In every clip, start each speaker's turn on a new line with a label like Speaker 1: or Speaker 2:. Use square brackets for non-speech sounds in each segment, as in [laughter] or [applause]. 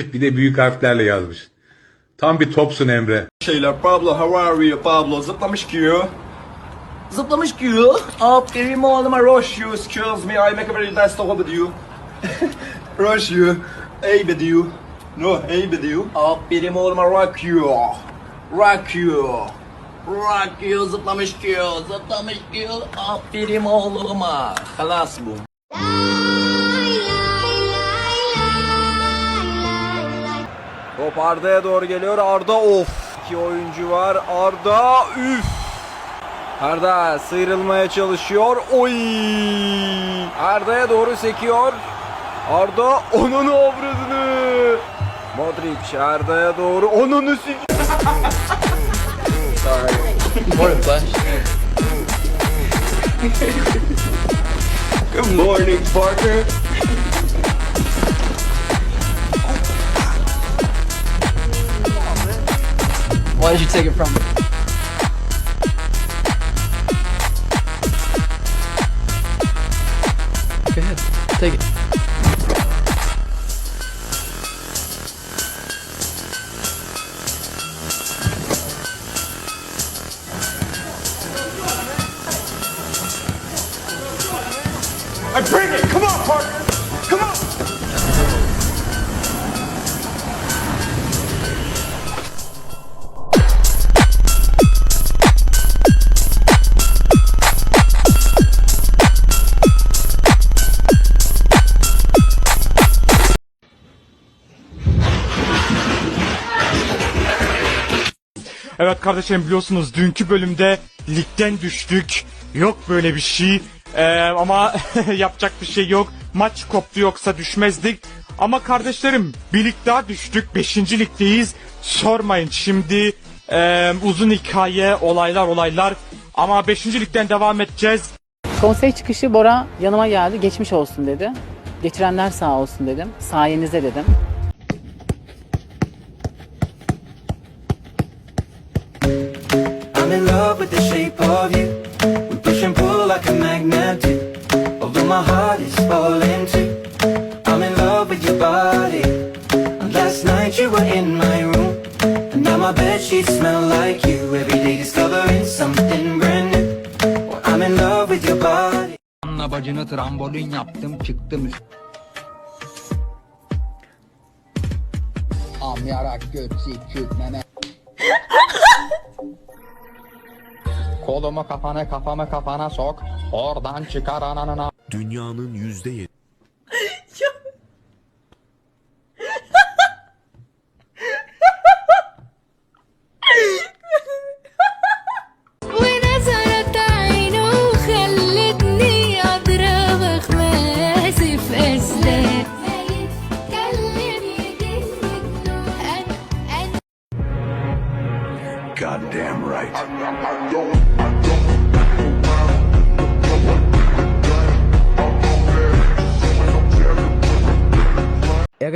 Speaker 1: [laughs] bir de büyük harflerle yazmış. Tam bir topsun Emre.
Speaker 2: Şeyler Pablo how are you? Pablo zıplamış ki Zıplamış ki Aferin oğluma rush you excuse me I make a very nice talk with you. [laughs] Rush you Hey with you. No hey with you. Aferin oğluma rock you. Rock you. Rock you zıplamış ki Zıplamış ki Aferin oğluma. Halas bu Top Arda'ya doğru geliyor. Arda of. İki oyuncu var. Arda üf. Arda sıyrılmaya çalışıyor. Oy. Arda'ya doğru sekiyor. Arda onun obrazını. Modric Arda'ya doğru onun sik. Good morning, Parker.
Speaker 3: Why did you take it from me? Go ahead, take it.
Speaker 2: I bring it. Come on, Parker.
Speaker 4: Evet kardeşlerim biliyorsunuz dünkü bölümde ligden düştük. Yok böyle bir şey. Ee, ama [laughs] yapacak bir şey yok. Maç koptu yoksa düşmezdik. Ama kardeşlerim bir lig daha düştük. Beşinci ligdeyiz. Sormayın şimdi e, uzun hikaye olaylar olaylar. Ama beşinci ligden devam edeceğiz.
Speaker 5: Konsey çıkışı Bora yanıma geldi. Geçmiş olsun dedi. Geçirenler sağ olsun dedim. Sayenizde dedim.
Speaker 6: I'm in love with the shape of you. We push and pull like a magnet do. Although my heart is falling too. I'm in love with your body. And last night you were in my room. And now my bed sheets smell like you. Every day discovering something brand new. Well, I'm in love with your body.
Speaker 7: Anla bacını trambolin yaptım çıktım üst. Amyarak göt sikük meme. [laughs] Kolumu kafana kafamı kafana sok. Oradan çıkar ananına.
Speaker 8: Dünyanın yüzde yedi.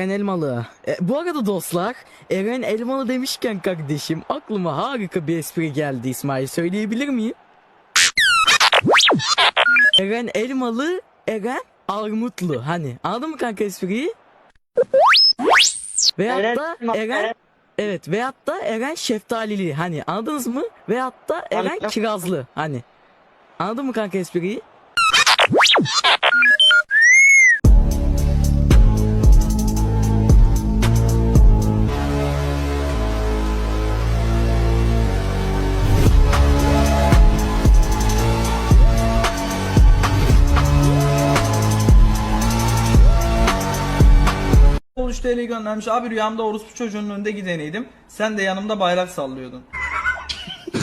Speaker 9: Eren Elmalı. E, bu arada dostlar, Eren Elmalı demişken kardeşim aklıma harika bir espri geldi İsmail. Söyleyebilir miyim? Eren Elmalı, Eren Armutlu. Hani anladın mı kanka espriyi? Veyahut da Eren Evet veyahut da Eren Şeftalili hani anladınız mı? Veyahut da Eren Kirazlı hani. Anladın mı kanka espriyi?
Speaker 10: TL göndermiş. Abi rüyamda orospu çocuğunun önünde gideneydim. Sen de yanımda bayrak sallıyordun. [laughs]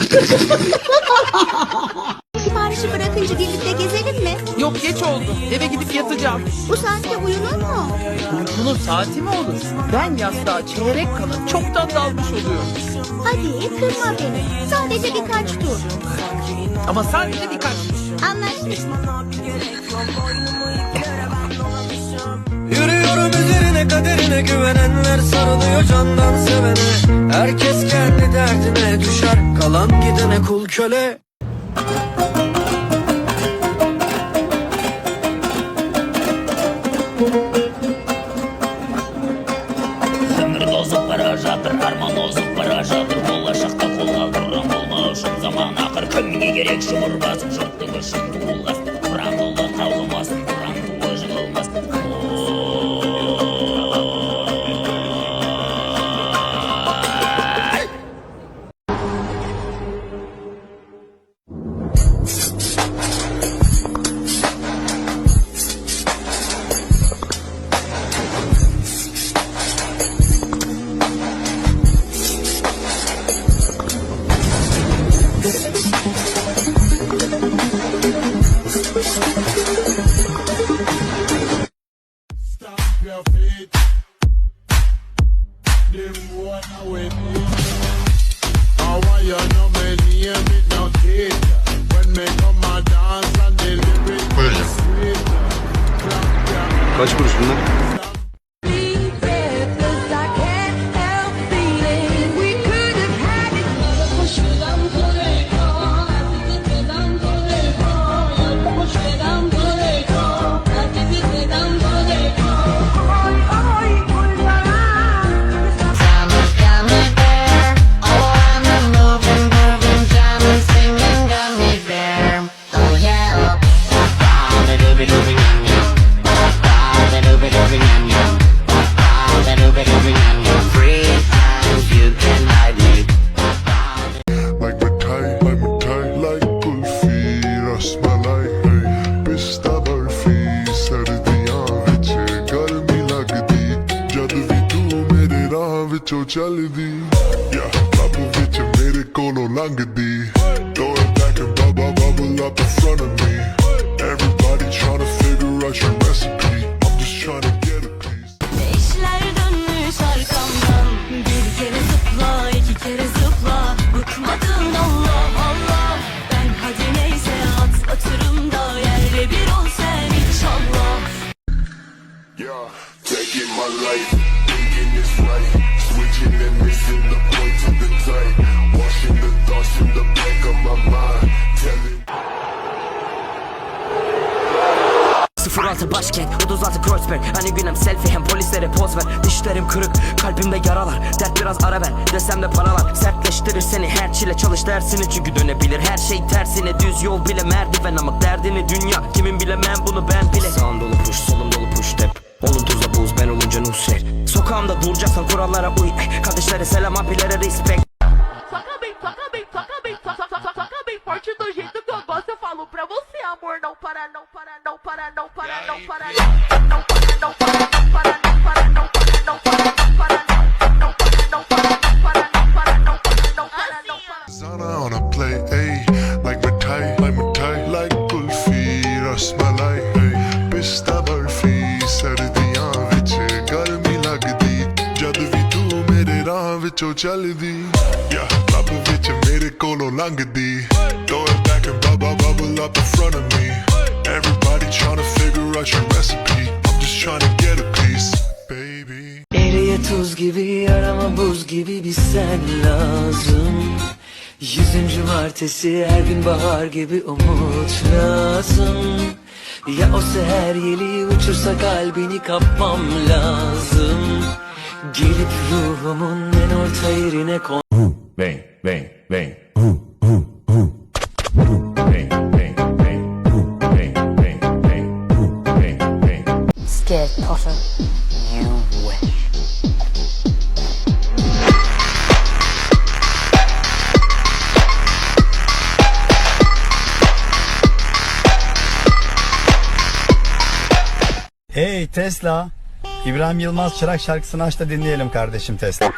Speaker 11: Siparişi bırakınca birlikte gezelim mi?
Speaker 9: Yok geç oldu. Eve gidip yatacağım.
Speaker 11: Bu saatte uyunur mu?
Speaker 9: Uykunun saati mi olur? Ben yastığa çeyrek kala çoktan dalmış oluyorum.
Speaker 11: Hadi kırma beni. Sadece birkaç tur.
Speaker 9: Ama sadece birkaç.
Speaker 11: Anlaştık.
Speaker 6: Yürüyorum üzerine kaderine güvenenler sarılıyor candan sevene. Herkes kendi derdine düşer kalan gidene kul köle.
Speaker 12: macho chale Yeah, bubble bitch, you made it go no longer di Throw it back and bubble bubble up in front of me.
Speaker 13: 06 başkent 36 Kreuzberg. Hani günem selfie hem polislere poz ver. Dişlerim kırık kalbimde yaralar. Dert biraz ara ver desem de paralar. Sertleştirir seni her çile çalış dersini. Çünkü dönebilir her şey tersine. Düz yol bile merdiven ama derdini dünya Kimin bilemem bunu ben bile. Sağım dolu push solum dolu push step. Olun tuzla buz ben olunca Nusret. Sokağımda duracaksan kurallara uy. Kardeşlere selam abilere respect
Speaker 12: ਵਿੱਚੋਂ ਚੱਲਦੀ ਯਾ ਲੱਭ ਵਿੱਚ ਮੇਰੇ ਕੋਲੋਂ ਲੰਘਦੀ। Throw it back and bubble bubble up in front of me everybody trying to figure out your recipe. İ'm just trying to get a piece baby
Speaker 6: eriye tuz gibi yarama buz gibi bir sen lazım। Yüzüncü martesi her gün bahar gibi umut lazım। Ya o seher yeli uçursa kalbini kapmam lazım Gelip ruhumun en orta yerine kon
Speaker 12: Bang, bang, bang.
Speaker 14: Tesla. İbrahim Yılmaz Çırak şarkısını aç da dinleyelim kardeşim Tesla.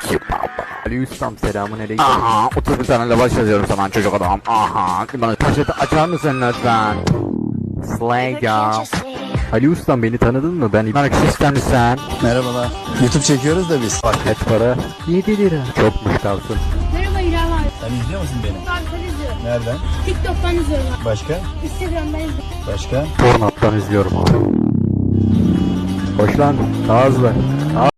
Speaker 15: Ali Ustam selamun aleyküm. Aha 31 tane lavaş yazıyorum sana çocuk adam. Aha bana poşeti açar mısın lütfen? Slay ya. Ali Ustam beni tanıdın mı? Ben İbrahim sistemli sen.
Speaker 14: Merhabalar. YouTube çekiyoruz da biz. Bak
Speaker 15: Kaç para? 7 lira. Çok muştalsın.
Speaker 11: Merhaba İrem abi.
Speaker 14: sen izliyor musun beni?
Speaker 11: Ben izliyorum.
Speaker 14: Nereden?
Speaker 11: TikTok'tan izliyorum.
Speaker 14: Başka?
Speaker 11: Instagram'dan izliyorum.
Speaker 14: Başka?
Speaker 15: Pornhub'dan izliyorum abi. Koş lan. Daha hızlı.
Speaker 12: Daha...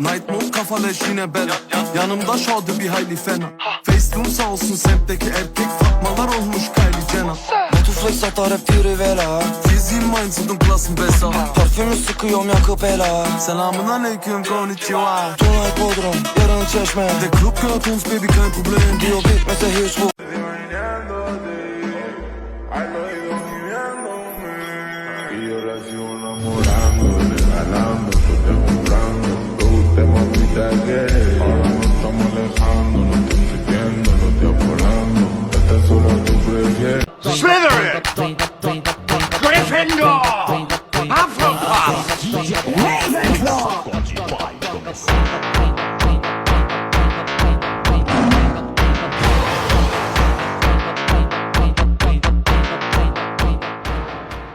Speaker 12: Night mode
Speaker 16: kafa leşine bela Yanımda şadı bir hayli fena Faceroom sağ olsun semtteki erkek Fatmalar olmuş Kylie Jenner
Speaker 17: Motus ve satar hep diri vela
Speaker 16: Fiziğim mindset'ım plus'ım besa
Speaker 17: Parfümü sıkıyorum yakıp ela.
Speaker 16: Selamun aleyküm konnichiwa.
Speaker 17: Tonight Bodrum yarın çeşme.
Speaker 16: Der Club gehört uns baby kein Problem
Speaker 17: Diyor bitmese hiç bu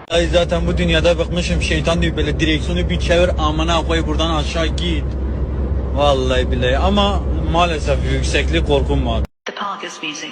Speaker 10: Ay zaten bu dünyada bıkmışım şeytan diyor böyle direksiyonu bir çevir amına koy buradan aşağı git. Vallahi billahi ama maalesef yükseklik korkum var.
Speaker 2: The park is music.